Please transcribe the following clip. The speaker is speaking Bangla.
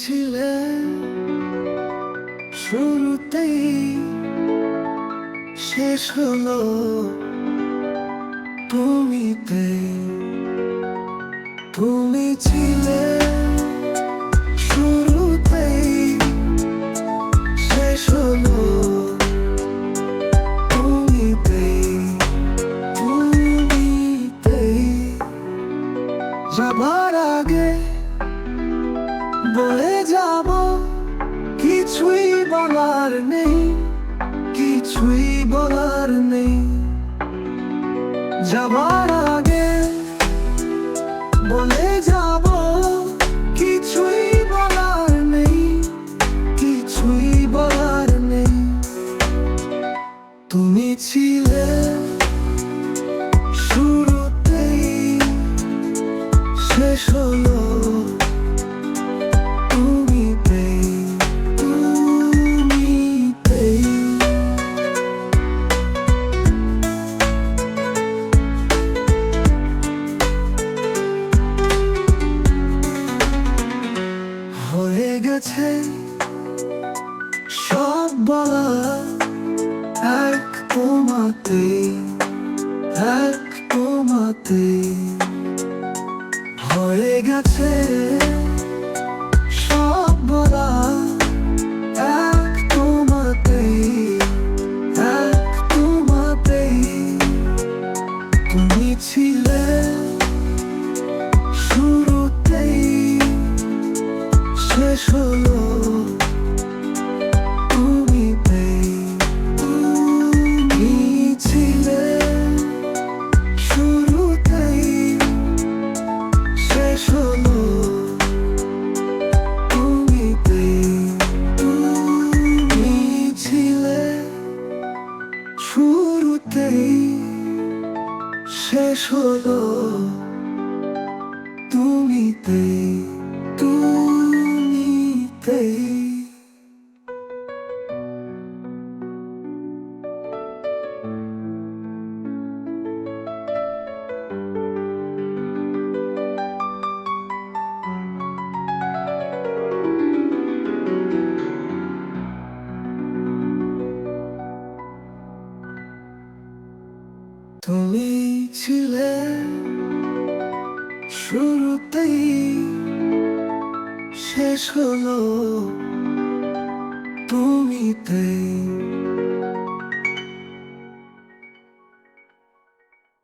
ছিলে শুরুতেই শেষ হলো তুমিতে। তুমি ছিলে শুরুতেই শেষ যাবার আগে বলে যাব। কিছুই বলার নেই, কিছুই বলার নেই। যাবার আগে বলে যাব, কিছুই বলার নেই, কিছুই বলার নেই। তুমি ছিলে শুরুতেই, শেষ হলো গেছে। সব বলা এক তোমাতে এক তোমাতে হয়ে গেছে সব বলা শেষ হলো তুমিতেই তুমি ছিলে। শুরুতেই শেষ হলো। তুমিতেই তুমি ছিলে। শুরুতেই শেষ হলো। তুমিতেই তুমি ছিলে শুরুতেই। শেষ হলো তুমিতেই।